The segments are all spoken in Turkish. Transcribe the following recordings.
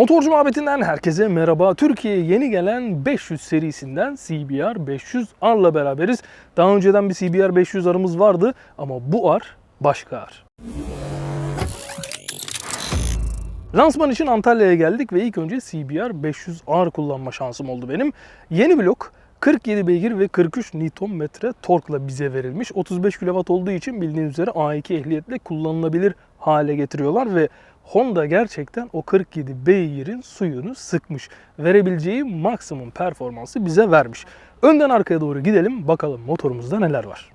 Motorcu muhabbetinden herkese merhaba. Türkiye'ye yeni gelen 500 serisinden CBR 500 R'la beraberiz. Daha önceden bir CBR 500 R'ımız vardı ama bu R başka R. Lansman için Antalya'ya geldik ve ilk önce CBR 500 R kullanma şansım oldu benim. Yeni blok 47 beygir ve 43 Nm torkla bize verilmiş. 35 kW olduğu için bildiğiniz üzere A2 ehliyetle kullanılabilir hale getiriyorlar ve Honda gerçekten o 47 beygirin suyunu sıkmış. Verebileceği maksimum performansı bize vermiş. Önden arkaya doğru gidelim bakalım motorumuzda neler var.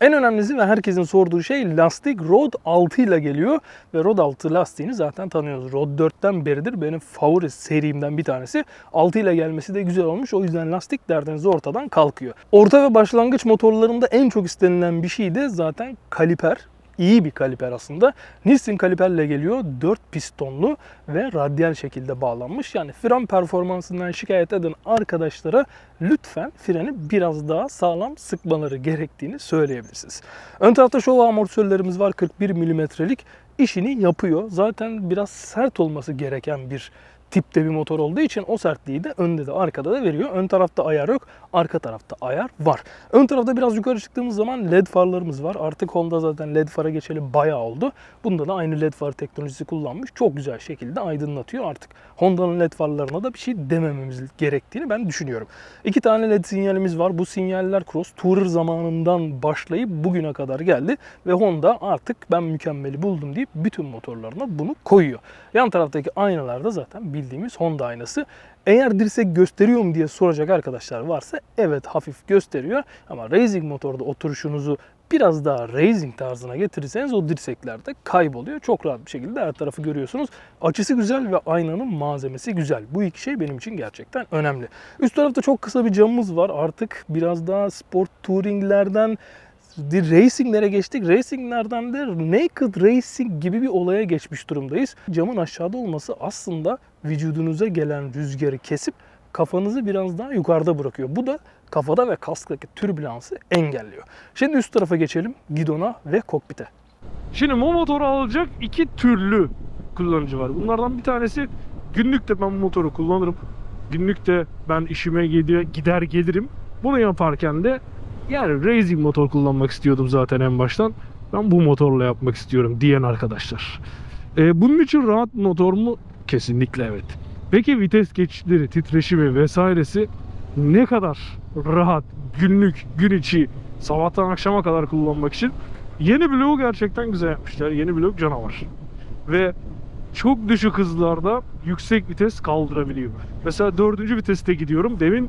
En önemlisi ve herkesin sorduğu şey lastik Rod 6 ile geliyor ve Rod 6 lastiğini zaten tanıyoruz. Rod 4'ten beridir benim favori serimden bir tanesi. 6 ile gelmesi de güzel olmuş. O yüzden lastik derdiniz ortadan kalkıyor. Orta ve başlangıç motorlarında en çok istenilen bir şey de zaten kaliper iyi bir kaliper aslında. Nissin kaliperle geliyor. 4 pistonlu ve radyal şekilde bağlanmış. Yani fren performansından şikayet eden arkadaşlara lütfen freni biraz daha sağlam sıkmaları gerektiğini söyleyebilirsiniz. Ön tarafta şov amortisörlerimiz var. 41 milimetrelik işini yapıyor. Zaten biraz sert olması gereken bir tipte bir motor olduğu için o sertliği de önde de arkada da veriyor. Ön tarafta ayar yok, arka tarafta ayar var. Ön tarafta biraz yukarı çıktığımız zaman led farlarımız var. Artık Honda zaten led fara geçeli bayağı oldu. Bunda da aynı led far teknolojisi kullanmış. Çok güzel şekilde aydınlatıyor artık. Honda'nın led farlarına da bir şey demememiz gerektiğini ben düşünüyorum. İki tane led sinyalimiz var. Bu sinyaller Cross Tourer zamanından başlayıp bugüne kadar geldi ve Honda artık ben mükemmeli buldum deyip bütün motorlarına bunu koyuyor. Yan taraftaki aynalar da zaten bildiğimiz Honda aynası. Eğer dirsek gösteriyor mu diye soracak arkadaşlar varsa evet hafif gösteriyor ama racing motorda oturuşunuzu biraz daha racing tarzına getirirseniz o dirsekler de kayboluyor. Çok rahat bir şekilde her tarafı görüyorsunuz. Açısı güzel ve aynanın malzemesi güzel. Bu iki şey benim için gerçekten önemli. Üst tarafta çok kısa bir camımız var. Artık biraz daha sport touringlerden racinglere geçtik. Racinglerden de naked racing gibi bir olaya geçmiş durumdayız. Camın aşağıda olması aslında vücudunuza gelen rüzgarı kesip kafanızı biraz daha yukarıda bırakıyor. Bu da kafada ve kasktaki türbülansı engelliyor. Şimdi üst tarafa geçelim. Gidona ve kokpite. Şimdi bu motoru alacak iki türlü kullanıcı var. Bunlardan bir tanesi günlükte ben bu motoru kullanırım. Günlükte ben işime gider gelirim. Bunu yaparken de yani racing motor kullanmak istiyordum zaten en baştan. Ben bu motorla yapmak istiyorum diyen arkadaşlar. Ee, bunun için rahat motor mu? Kesinlikle evet. Peki vites geçişleri, titreşimi vesairesi ne kadar rahat günlük, gün içi, sabahtan akşama kadar kullanmak için yeni bloğu gerçekten güzel yapmışlar. Yeni blok canavar. Ve çok düşük hızlarda yüksek vites kaldırabiliyor. Mesela dördüncü viteste gidiyorum. Demin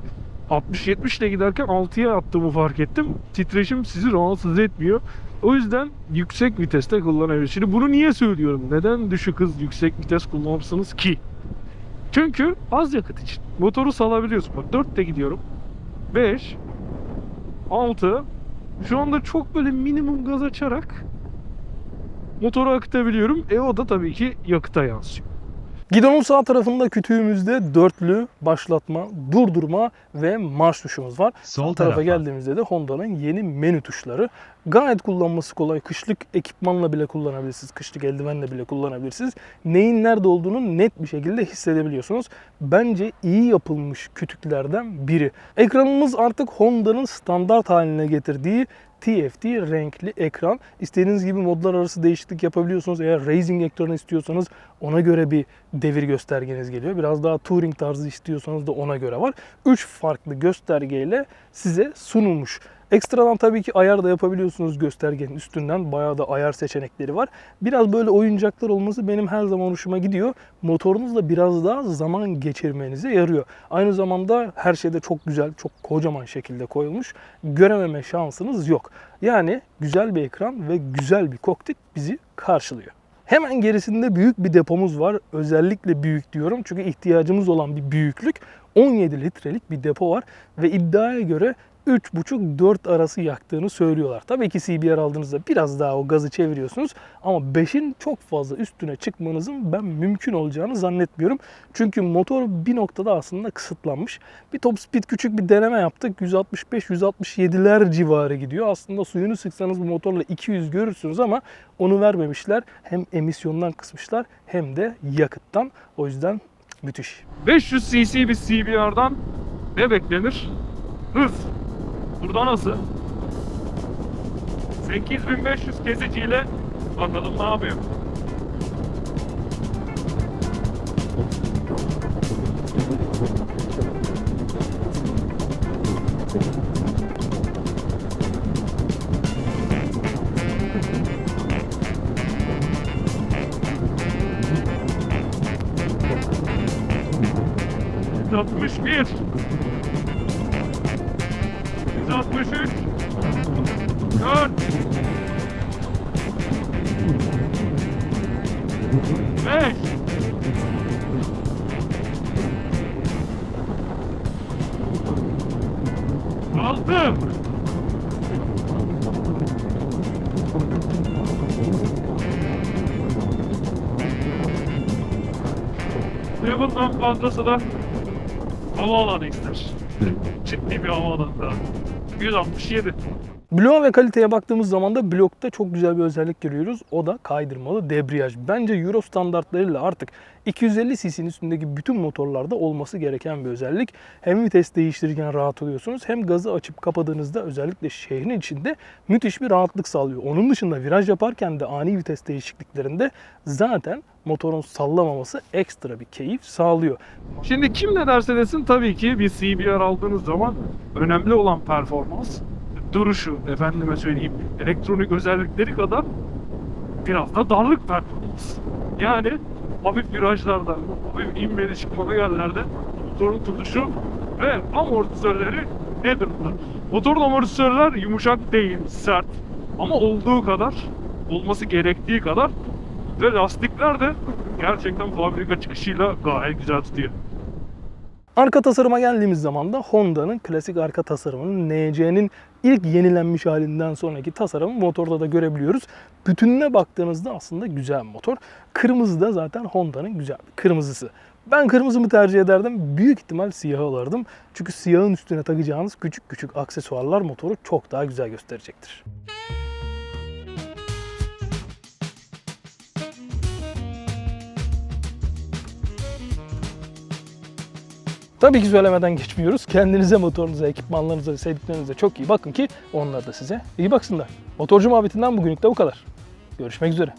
60-70 ile giderken 6'ya attığımı fark ettim. Titreşim sizi rahatsız etmiyor. O yüzden yüksek viteste kullanabilirsiniz. Şimdi bunu niye söylüyorum? Neden düşük hız yüksek vites kullanırsınız ki? Çünkü az yakıt için. Motoru salabiliyorsun. Bak 4'te gidiyorum. 5 6 Şu anda çok böyle minimum gaz açarak motoru akıtabiliyorum. E o da tabii ki yakıta yansıyor. Gidonun sağ tarafında kütüğümüzde dörtlü başlatma, durdurma ve marş tuşumuz var. Sol tarafa tarafa. geldiğimizde de Honda'nın yeni menü tuşları. Gayet kullanması kolay. Kışlık ekipmanla bile kullanabilirsiniz. Kışlık eldivenle bile kullanabilirsiniz. Neyin nerede olduğunu net bir şekilde hissedebiliyorsunuz. Bence iyi yapılmış kütüklerden biri. Ekranımız artık Honda'nın standart haline getirdiği TFT renkli ekran. İstediğiniz gibi modlar arası değişiklik yapabiliyorsunuz. Eğer racing ekranı istiyorsanız ona göre bir devir göstergeniz geliyor. Biraz daha touring tarzı istiyorsanız da ona göre var. 3 farklı göstergeyle size sunulmuş. Ekstradan tabii ki ayar da yapabiliyorsunuz göstergenin üstünden. Bayağı da ayar seçenekleri var. Biraz böyle oyuncaklar olması benim her zaman hoşuma gidiyor. Motorunuzla biraz daha zaman geçirmenize yarıyor. Aynı zamanda her şeyde çok güzel, çok kocaman şekilde koyulmuş. Görememe şansınız yok. Yani güzel bir ekran ve güzel bir kokpit bizi karşılıyor. Hemen gerisinde büyük bir depomuz var. Özellikle büyük diyorum çünkü ihtiyacımız olan bir büyüklük. 17 litrelik bir depo var ve iddiaya göre 3,5-4 arası yaktığını söylüyorlar. Tabii ki CBR aldığınızda biraz daha o gazı çeviriyorsunuz ama 5'in çok fazla üstüne çıkmanızın ben mümkün olacağını zannetmiyorum. Çünkü motor bir noktada aslında kısıtlanmış. Bir top speed küçük bir deneme yaptık. 165-167'ler civarı gidiyor. Aslında suyunu sıksanız bu motorla 200 görürsünüz ama onu vermemişler. Hem emisyondan kısmışlar hem de yakıttan. O yüzden müthiş. 500 cc bir CBR'dan ne beklenir? Hız. Burada nasıl? 8500 kesiciyle bakalım ne yapıyor. Altmış bir. 163 4 5 6 Ve bundan fazlası da havaalanı ister. Ciddi bir havaalanı. 167. Bloğa ve kaliteye baktığımız zaman da blokta çok güzel bir özellik görüyoruz. O da kaydırmalı debriyaj. Bence Euro standartlarıyla artık 250 cc'nin üstündeki bütün motorlarda olması gereken bir özellik. Hem vites değiştirirken rahat oluyorsunuz hem gazı açıp kapadığınızda özellikle şehrin içinde müthiş bir rahatlık sağlıyor. Onun dışında viraj yaparken de ani vites değişikliklerinde zaten motorun sallamaması ekstra bir keyif sağlıyor. Şimdi kim ne derse desin tabii ki bir CBR aldığınız zaman önemli olan performans, duruşu, efendime söyleyeyim elektronik özellikleri kadar biraz da darlık performans. Yani hafif virajlarda, hafif inmeli çıkmalı yerlerde motorun tutuşu ve amortisörleri ne durumda? Motorun amortisörler yumuşak değil, sert ama olduğu kadar, olması gerektiği kadar ve lastikler de gerçekten fabrika çıkışıyla gayet güzel tutuyor. Arka tasarıma geldiğimiz zaman da Honda'nın klasik arka tasarımının NC'nin ilk yenilenmiş halinden sonraki tasarımı motorda da görebiliyoruz. Bütününe baktığınızda aslında güzel bir motor. Kırmızı da zaten Honda'nın güzel bir kırmızısı. Ben kırmızımı tercih ederdim. Büyük ihtimal siyahı alırdım. Çünkü siyahın üstüne takacağınız küçük küçük aksesuarlar motoru çok daha güzel gösterecektir. Tabii ki söylemeden geçmiyoruz. Kendinize, motorunuza, ekipmanlarınıza sevdiklerinize çok iyi bakın ki onlar da size iyi baksınlar. Motorcu muhabbetinden bugünlük de bu kadar. Görüşmek üzere.